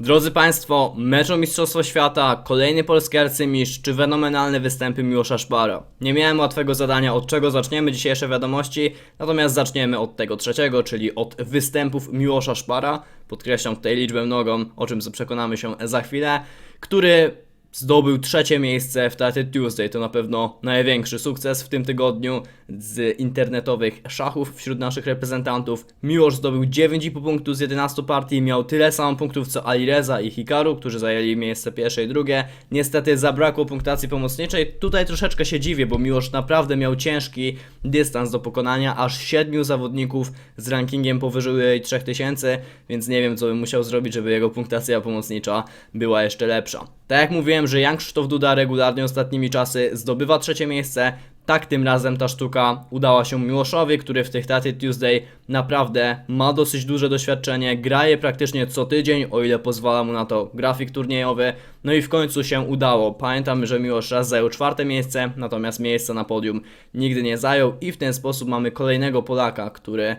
Drodzy Państwo, mecz o Mistrzostwo Świata, kolejny polski arcymistrz czy fenomenalne występy Miłosza Szpara. Nie miałem łatwego zadania, od czego zaczniemy dzisiejsze wiadomości, natomiast zaczniemy od tego trzeciego, czyli od występów Miłosza Szpara. Podkreślam tutaj liczbę mnogą, o czym przekonamy się za chwilę, który zdobył trzecie miejsce w Tattoo Tuesday. To na pewno największy sukces w tym tygodniu z internetowych szachów wśród naszych reprezentantów. Miłosz zdobył 9,5 punktów z 11 partii, miał tyle samo punktów co Alireza i Hikaru, którzy zajęli miejsce pierwsze i drugie. Niestety zabrakło punktacji pomocniczej. Tutaj troszeczkę się dziwię, bo Miłosz naprawdę miał ciężki dystans do pokonania, aż 7 zawodników z rankingiem powyżej 3000, więc nie wiem co bym musiał zrobić, żeby jego punktacja pomocnicza była jeszcze lepsza. Tak jak mówiłem, że Jan Krzysztof Duda regularnie ostatnimi czasy zdobywa trzecie miejsce, tak tym razem ta sztuka udała się Miłoszowi, który w tych Taty Tuesday naprawdę ma dosyć duże doświadczenie, graje praktycznie co tydzień, o ile pozwala mu na to grafik turniejowy, no i w końcu się udało. Pamiętam, że Miłosz raz zajął czwarte miejsce, natomiast miejsca na podium nigdy nie zajął i w ten sposób mamy kolejnego Polaka, który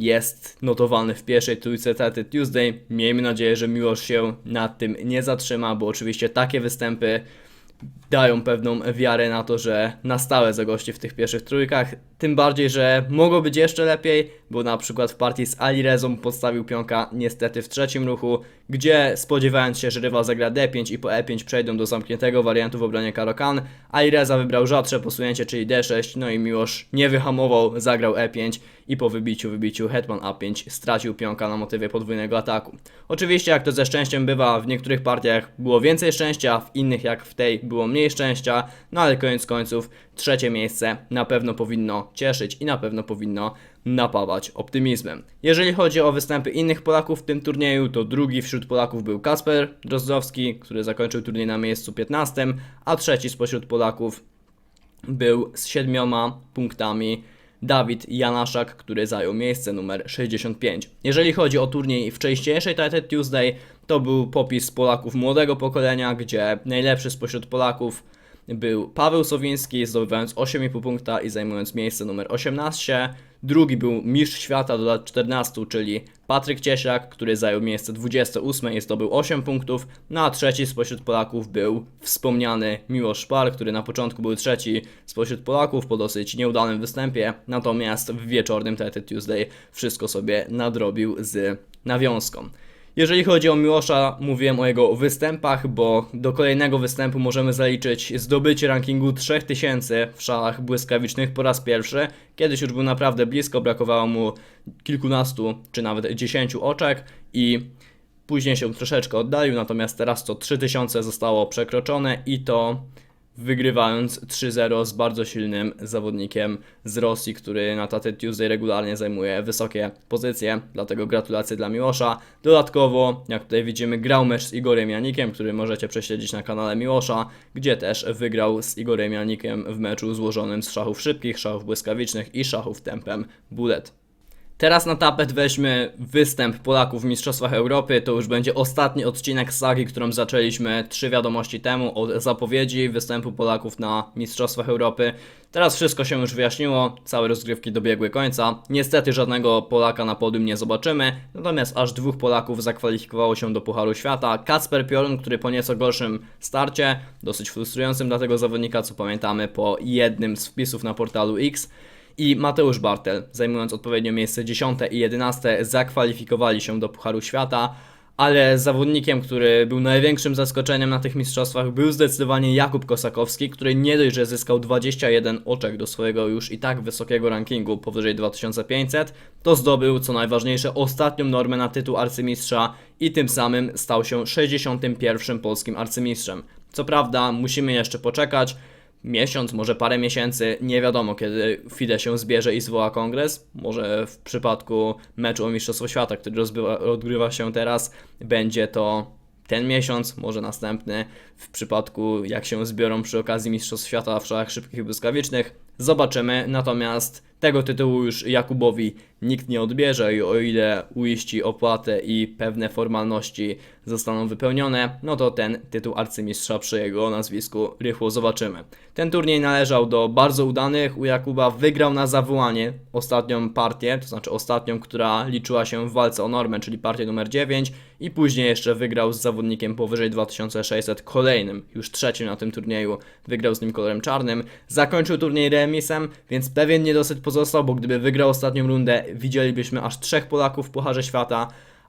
jest notowany w pierwszej trójce Taty Tuesday. Miejmy nadzieję, że Miłosz się nad tym nie zatrzyma, bo oczywiście takie występy dają pewną wiarę na to, że na stałe zagości w tych pierwszych trójkach. Tym bardziej, że mogło być jeszcze lepiej, bo na przykład w partii z Alirezą postawił pionka niestety w trzecim ruchu, gdzie spodziewając się, że rywal zagra D5 i po E5 przejdą do zamkniętego wariantu w obronie Karokan, Alireza wybrał rzadsze posunięcie, czyli D6, no i Miłosz nie wyhamował, zagrał E5 i po wybiciu, wybiciu Hetman A5 stracił pionka na motywie podwójnego ataku. Oczywiście jak to ze szczęściem bywa, w niektórych partiach było więcej szczęścia, w innych jak w tej było mniej szczęścia, no ale koniec końców trzecie miejsce na pewno powinno cieszyć i na pewno powinno napawać optymizmem. Jeżeli chodzi o występy innych Polaków w tym turnieju, to drugi wśród Polaków był Kasper Drozdowski, który zakończył turniej na miejscu 15, a trzeci spośród Polaków był z siedmioma punktami Dawid Janaszak, który zajął miejsce numer 65. Jeżeli chodzi o turniej wcześniejszej Title Tuesday, to był popis Polaków młodego pokolenia, gdzie najlepszy spośród Polaków był Paweł Sowiński, zdobywając 8,5 punkta i zajmując miejsce numer 18. Drugi był mistrz świata do lat 14, czyli Patryk Ciesiak, który zajął miejsce 28 i zdobył 8 punktów. No a trzeci spośród Polaków był wspomniany Miłosz Szpar, który na początku był trzeci spośród Polaków po dosyć nieudanym występie, natomiast w wieczornym Title Tuesday wszystko sobie nadrobił z nawiązką. Jeżeli chodzi o Miłosza, mówiłem o jego występach, bo do kolejnego występu możemy zaliczyć zdobycie rankingu 3000 w szalach błyskawicznych po raz pierwszy. Kiedyś już był naprawdę blisko, brakowało mu kilkunastu czy nawet 10 oczek i później się troszeczkę oddalił, natomiast teraz to 3000 zostało przekroczone i to wygrywając 3-0 z bardzo silnym zawodnikiem z Rosji, który na Taty Tuesday regularnie zajmuje wysokie pozycje, dlatego gratulacje dla Miłosza. Dodatkowo, jak tutaj widzimy, grał mecz z Igorem Janikiem, który możecie prześledzić na kanale Miłosza, gdzie też wygrał z Igorem Janikiem w meczu złożonym z szachów szybkich, szachów błyskawicznych i szachów tempem bullet. Teraz na tapet weźmy występ Polaków w Mistrzostwach Europy. To już będzie ostatni odcinek sagi, którą zaczęliśmy trzy wiadomości temu od zapowiedzi występu Polaków na Mistrzostwach Europy. Teraz wszystko się już wyjaśniło, całe rozgrywki dobiegły końca. Niestety żadnego Polaka na podium nie zobaczymy, natomiast aż dwóch Polaków zakwalifikowało się do Pucharu Świata. Kacper Piorun, który po nieco gorszym starcie, dosyć frustrującym dla tego zawodnika, co pamiętamy po jednym z wpisów na portalu X, i Mateusz Bartel, zajmując odpowiednio miejsce 10 i 11, zakwalifikowali się do Pucharu Świata, ale zawodnikiem, który był największym zaskoczeniem na tych mistrzostwach, był zdecydowanie Jakub Kosakowski, który nie dość, że zyskał 21 oczek do swojego już i tak wysokiego rankingu powyżej 2500, to zdobył, co najważniejsze, ostatnią normę na tytuł arcymistrza i tym samym stał się 61 polskim arcymistrzem. Co prawda, musimy jeszcze poczekać, miesiąc, może parę miesięcy, nie wiadomo kiedy FIDE się zbierze i zwoła kongres. Może w przypadku meczu o Mistrzostwo Świata, który rozbywa, odgrywa się teraz, będzie to ten miesiąc, może następny. W przypadku jak się zbiorą przy okazji Mistrzostw Świata w szachach szybkich i błyskawicznych, zobaczymy. Natomiast tego tytułu już Jakubowi nikt nie odbierze i o ile uiści opłatę i pewne formalności zostaną wypełnione, no to ten tytuł arcymistrza przy jego nazwisku rychło zobaczymy. Ten turniej należał do bardzo udanych, u Jakuba wygrał na zawołanie ostatnią partię, to znaczy ostatnią, która liczyła się w walce o normę, czyli partię numer 9 i później jeszcze wygrał z zawodnikiem powyżej 2600 kolejnym, już trzecim na tym turnieju, wygrał z nim kolorem czarnym, zakończył turniej remisem, więc pewien niedosyt pozostał, bo gdyby wygrał ostatnią rundę, widzielibyśmy aż trzech Polaków w Pucharze Świata,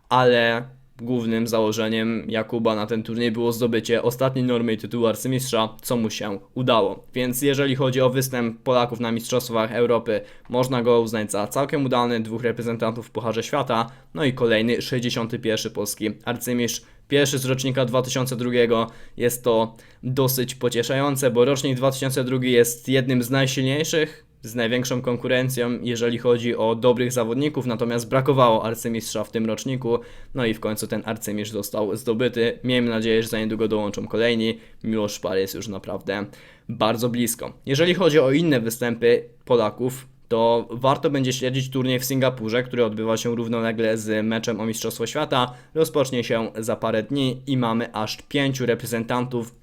ale głównym założeniem Jakuba na ten turniej było zdobycie ostatniej normy i tytułu arcymistrza, co mu się udało. Więc jeżeli chodzi o występ Polaków na Mistrzostwach Europy, można go uznać za całkiem udany, dwóch reprezentantów w Pucharze Świata, no i kolejny 61. polski arcymistrz. Pierwszy z rocznika 2002 jest to dosyć pocieszające, bo rocznik 2002 jest jednym z najsilniejszych, z największą konkurencją, jeżeli chodzi o dobrych zawodników, natomiast brakowało arcymistrza w tym roczniku, no i w końcu ten arcymistrz został zdobyty. Miejmy nadzieję, że za niedługo dołączą kolejni. Miłosz Szpar jest już naprawdę bardzo blisko. Jeżeli chodzi o inne występy Polaków, to warto będzie śledzić turniej w Singapurze, który odbywa się równolegle z meczem o Mistrzostwo Świata. Rozpocznie się za parę dni i mamy aż pięciu reprezentantów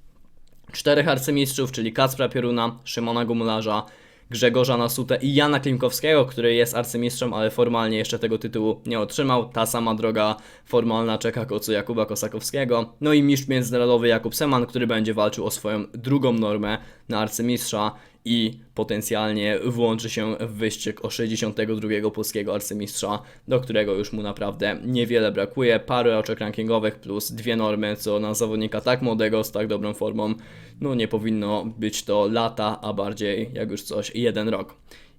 czterech arcymistrzów, czyli Kacpra Pioruna, Szymona Gumularza, Grzegorza Nasutę i Jana Klimkowskiego, który jest arcymistrzem, ale formalnie jeszcze tego tytułu nie otrzymał. Ta sama droga formalna czeka go co Jakuba Kosakowskiego. No i mistrz międzynarodowy Jakub Seman, który będzie walczył o swoją drugą normę na arcymistrza i potencjalnie włączy się w wyścig o 62 polskiego arcymistrza, do którego już mu naprawdę niewiele brakuje. Parę oczek rankingowych plus dwie normy, co na zawodnika tak młodego, z tak dobrą formą, no nie powinno być to lata, a bardziej jak już coś jeden rok.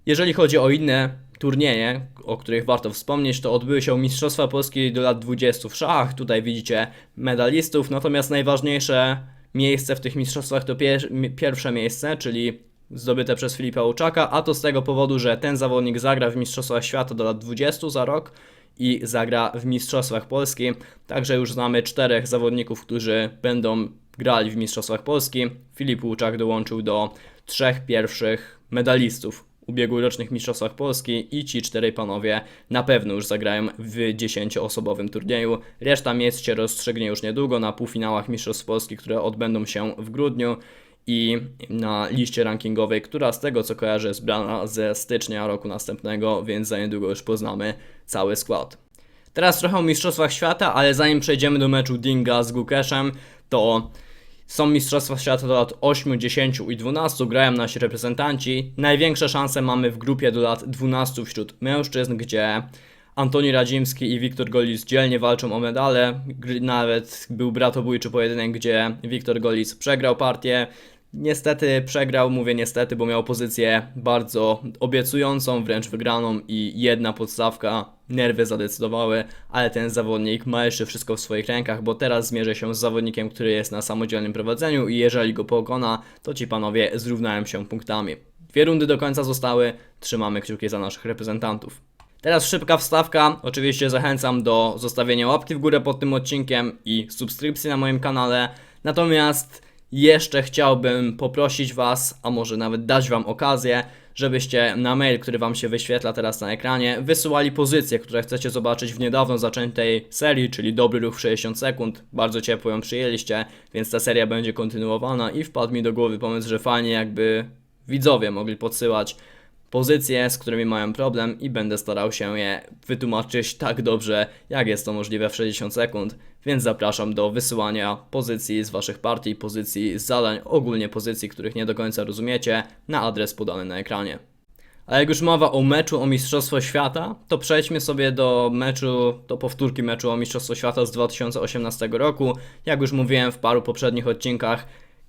Jeżeli chodzi o inne turnieje, o których warto wspomnieć, to odbyły się Mistrzostwa Polski do lat 20 w szachach. Tutaj widzicie medalistów, natomiast najważniejsze miejsce w tych mistrzostwach to pier pierwsze miejsce, czyli zdobyte przez Filipa Łuczaka, a to z tego powodu, że ten zawodnik zagra w Mistrzostwach Świata do lat 20 za rok i zagra w Mistrzostwach Polski. Także już znamy czterech zawodników, którzy będą grali w Mistrzostwach Polski. Filip Łuczak dołączył do trzech pierwszych medalistów ubiegłorocznych Mistrzostwach Polski i ci czterej panowie na pewno już zagrają w 10-osobowym turnieju. Reszta miejsc się rozstrzygnie już niedługo na półfinałach Mistrzostw Polski, które odbędą się w grudniu i na liście rankingowej, która z tego co kojarzę jest brana ze stycznia roku następnego, więc za niedługo już poznamy cały skład. Teraz trochę o Mistrzostwach Świata, ale zanim przejdziemy do meczu Dinga z Gukeszem, to są Mistrzostwa Świata do lat 8, 10 i 12, grają nasi reprezentanci. Największe szanse mamy w grupie do lat 12 wśród mężczyzn, gdzie Antoni Radzimski i Wiktor Golis dzielnie walczą o medale. Nawet był bratobójczy pojedynek, gdzie Wiktor Golis przegrał partię. Niestety przegrał, mówię niestety, bo miał pozycję bardzo obiecującą, wręcz wygraną i jedna podstawka, nerwy zadecydowały, ale ten zawodnik ma jeszcze wszystko w swoich rękach, bo teraz zmierzy się z zawodnikiem, który jest na samodzielnym prowadzeniu i jeżeli go pokona, to ci panowie zrównają się punktami. Dwie rundy do końca zostały, trzymamy kciuki za naszych reprezentantów. Teraz szybka wstawka. Oczywiście zachęcam do zostawienia łapki w górę pod tym odcinkiem i subskrypcji na moim kanale. Natomiast jeszcze chciałbym poprosić Was, a może nawet dać Wam okazję, żebyście na mail, który Wam się wyświetla teraz na ekranie, wysyłali pozycje, które chcecie zobaczyć w niedawno zaczętej serii, czyli Dobry Ruch w 60 sekund. Bardzo ciepło ją przyjęliście, więc ta seria będzie kontynuowana i wpadł mi do głowy pomysł, że fajnie jakby widzowie mogli podsyłać pozycje, z którymi mają problem i będę starał się je wytłumaczyć tak dobrze, jak jest to możliwe w 60 sekund, więc zapraszam do wysyłania pozycji z Waszych partii, pozycji z zadań, ogólnie pozycji, których nie do końca rozumiecie, na adres podany na ekranie. A jak już mowa o meczu o Mistrzostwo Świata, to przejdźmy sobie do meczu, do powtórki meczu o Mistrzostwo Świata z 2018 roku. Jak już mówiłem w paru poprzednich odcinkach,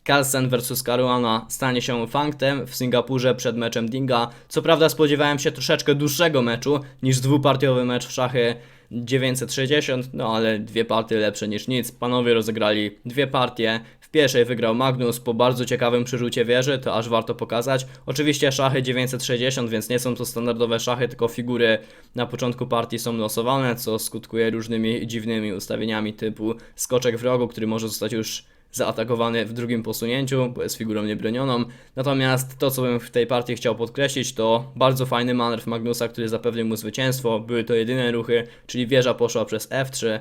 Carlsen vs Caruana stanie się faktem w Singapurze przed meczem Dinga. Co prawda spodziewałem się troszeczkę dłuższego meczu niż dwupartiowy mecz w szachy 960, no ale dwie partie lepsze niż nic. Panowie rozegrali dwie partie. W pierwszej wygrał Magnus po bardzo ciekawym przerzucie wieży, to aż warto pokazać. Oczywiście szachy 960, więc nie są to standardowe szachy, tylko figury na początku partii są losowane, co skutkuje różnymi dziwnymi ustawieniami typu skoczek w rogu, który może zostać już zaatakowany w drugim posunięciu, bo jest figurą niebronioną. Natomiast to, co bym w tej partii chciał podkreślić, to bardzo fajny manewr Magnusa, który zapewnił mu zwycięstwo. Były to jedyne ruchy, czyli wieża poszła przez F3,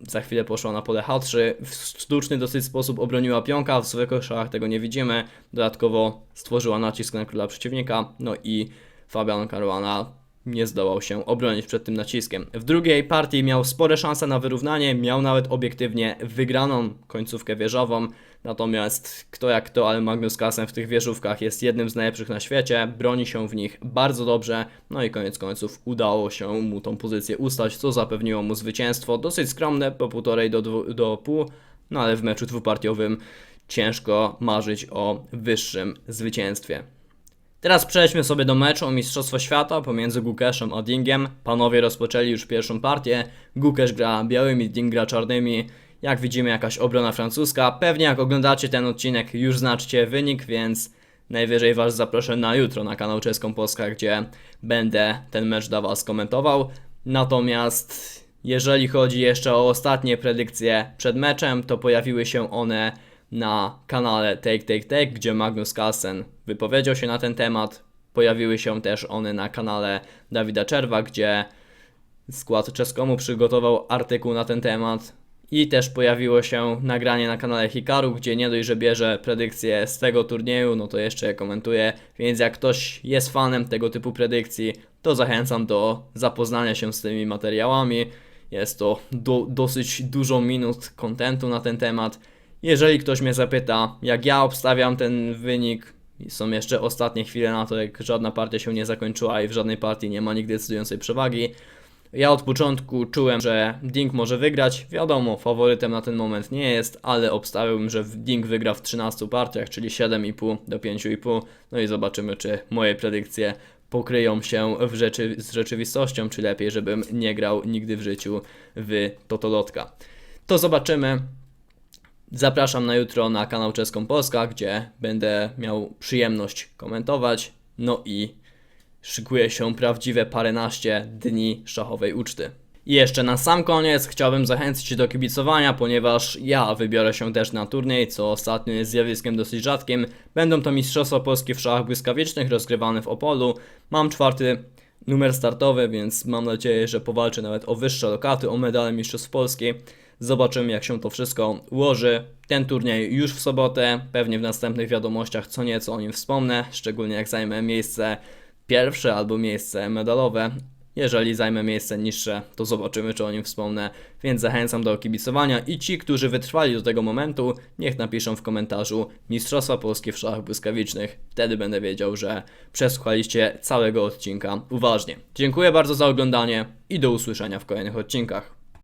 za chwilę poszła na pole H3. W sztuczny dosyć sposób obroniła pionka, w zwykłych szachach tego nie widzimy. Dodatkowo stworzyła nacisk na króla przeciwnika, no i Fabian Caruana nie zdołał się obronić przed tym naciskiem. W drugiej partii miał spore szanse na wyrównanie, miał nawet obiektywnie wygraną końcówkę wieżową. Natomiast kto jak kto, ale Magnus Carlsen w tych wieżówkach jest jednym z najlepszych na świecie, broni się w nich bardzo dobrze, no i koniec końców udało się mu tą pozycję ustać, co zapewniło mu zwycięstwo. Dosyć skromne, po półtorej do, do pół, no ale w meczu dwupartiowym ciężko marzyć o wyższym zwycięstwie. Teraz przejdźmy sobie do meczu o Mistrzostwo Świata pomiędzy Gukeszem a Dingiem. Panowie rozpoczęli już pierwszą partię. Gukesz gra białymi, Ding gra czarnymi. Jak widzimy jakaś obrona francuska. Pewnie jak oglądacie ten odcinek już znacie wynik, więc najwyżej Was zaproszę na jutro na kanał Czeską Polska, gdzie będę ten mecz dla Was komentował. Natomiast jeżeli chodzi jeszcze o ostatnie predykcje przed meczem, to pojawiły się one na kanale Take Take Take, gdzie Magnus Carlsen wypowiedział się na ten temat. Pojawiły się też one na kanale Dawida Czerwa, gdzie skład Czeskomu przygotował artykuł na ten temat. I też pojawiło się nagranie na kanale Hikaru, gdzie nie dość, że bierze predykcje z tego turnieju, no to jeszcze je komentuje. Więc jak ktoś jest fanem tego typu predykcji, to zachęcam do zapoznania się z tymi materiałami. Jest to do, dosyć dużo minut kontentu na ten temat. Jeżeli ktoś mnie zapyta, jak ja obstawiam ten wynik, są jeszcze ostatnie chwile na to, jak żadna partia się nie zakończyła i w żadnej partii nie ma nigdy decydującej przewagi. Ja od początku czułem, że Ding może wygrać. Wiadomo, faworytem na ten moment nie jest, ale obstawiałbym, że Ding wygra w 13 partiach, czyli 7,5 do 5,5. No i zobaczymy, czy moje predykcje pokryją się w rzeczy, z rzeczywistością, czy lepiej, żebym nie grał nigdy w życiu w Totolotka. To zobaczymy. Zapraszam na jutro na kanał Czeską Polska, gdzie będę miał przyjemność komentować. No i szykuje się prawdziwe paręnaście dni szachowej uczty. I jeszcze na sam koniec chciałbym zachęcić do kibicowania, ponieważ ja wybiorę się też na turniej, co ostatnio jest zjawiskiem dosyć rzadkim. Będą to Mistrzostwa Polskie w szachach błyskawicznych rozgrywane w Opolu. Mam czwarty numer startowy, więc mam nadzieję, że powalczę nawet o wyższe lokaty, o medale Mistrzostw Polski. Zobaczymy, jak się to wszystko ułoży. Ten turniej już w sobotę, pewnie w następnych wiadomościach co nieco o nim wspomnę, szczególnie jak zajmę miejsce pierwsze albo miejsce medalowe. Jeżeli zajmę miejsce niższe, to zobaczymy, czy o nim wspomnę. Więc zachęcam do kibicowania i ci, którzy wytrwali do tego momentu, niech napiszą w komentarzu Mistrzostwa Polskie w szachach błyskawicznych. Wtedy będę wiedział, że przesłuchaliście całego odcinka uważnie. Dziękuję bardzo za oglądanie i do usłyszenia w kolejnych odcinkach.